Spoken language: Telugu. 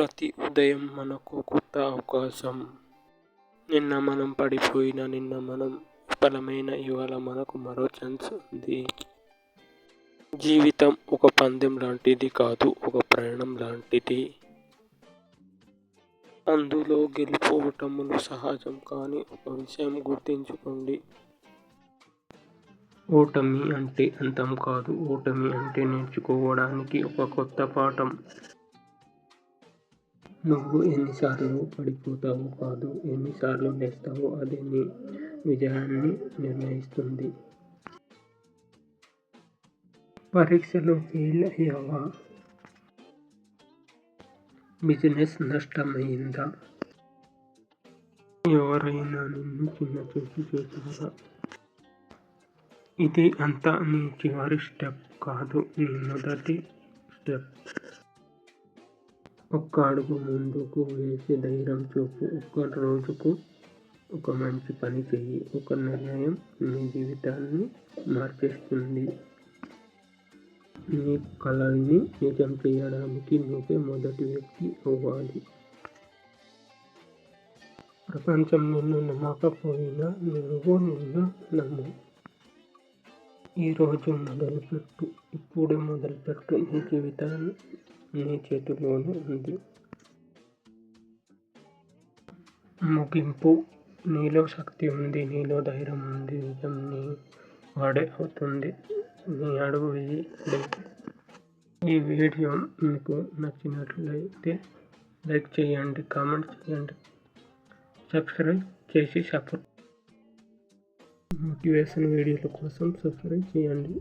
ప్రతి ఉదయం మనకు కొత్త అవకాశం. నిన్న మనం పడిపోయిన నిన్న మనం విఫలమైన ఇవాళ మనకు మరో ఛాన్స్ ఉంది. జీవితం ఒక పందెం లాంటిది కాదు ఒక ప్రయాణం లాంటిది. అందులో గెలుపోవటములు సహజం కానీ ఒక విషయం గుర్తించుకోండి. ఓటమి అంటే అంతం కాదు ఓటమి అంటే నేర్చుకోవడానికి ఒక కొత్త పాఠం. నువ్వు ఎన్నిసార్లు పడిపోతావో కాదు ఎన్నిసార్లు లేస్తావో అదే నీ విజయాన్ని నిర్ణయిస్తుంది. పరీక్షలో ఫెయిల్ అయ్యావా? బిజినెస్ నష్టమైందా? ఎవరైనా నిన్ను చిన్న చూసి చేశారా? ఇది అంతా నీ చివరి స్టెప్ కాదు నీ మొదటి స్టెప్. ఒక్క అడుగు ముందుకు వేసి ధైర్యం చూపు. ఒక్క రోజుకు ఒక మంచి పని చెయ్యి. ఒక నిర్ణయం నీ జీవితాన్ని మార్చేస్తుంది. నీ కళల్ని నిజం చేయడానికి నువ్వే మొదటి వ్యక్తి అవ్వాలి. ప్రపంచం నిన్ను నమ్మకపోయినా నువ్వు నిన్ను నమ్ము. ఈరోజు మొదలుపెట్టు. ఇప్పుడే మొదలుపెట్టు. నీ జీవితాన్ని నీ చేతుల్లోనే ఉంది. ముగింపు. నీలో శక్తి ఉంది నీలో ధైర్యం ఉంది విజయం నీ వాడే అవుతుంది. నీ అడుగు వేయి. ఈ వీడియో మీకు నచ్చినట్లయితే లైక్ చేయండి కామెంట్ చేయండి. సబ్స్క్రైబ్ చేసి సపోర్ట్. మోటివేషన్ వీడియోల కోసం సబ్స్క్రైబ్ చేయండి.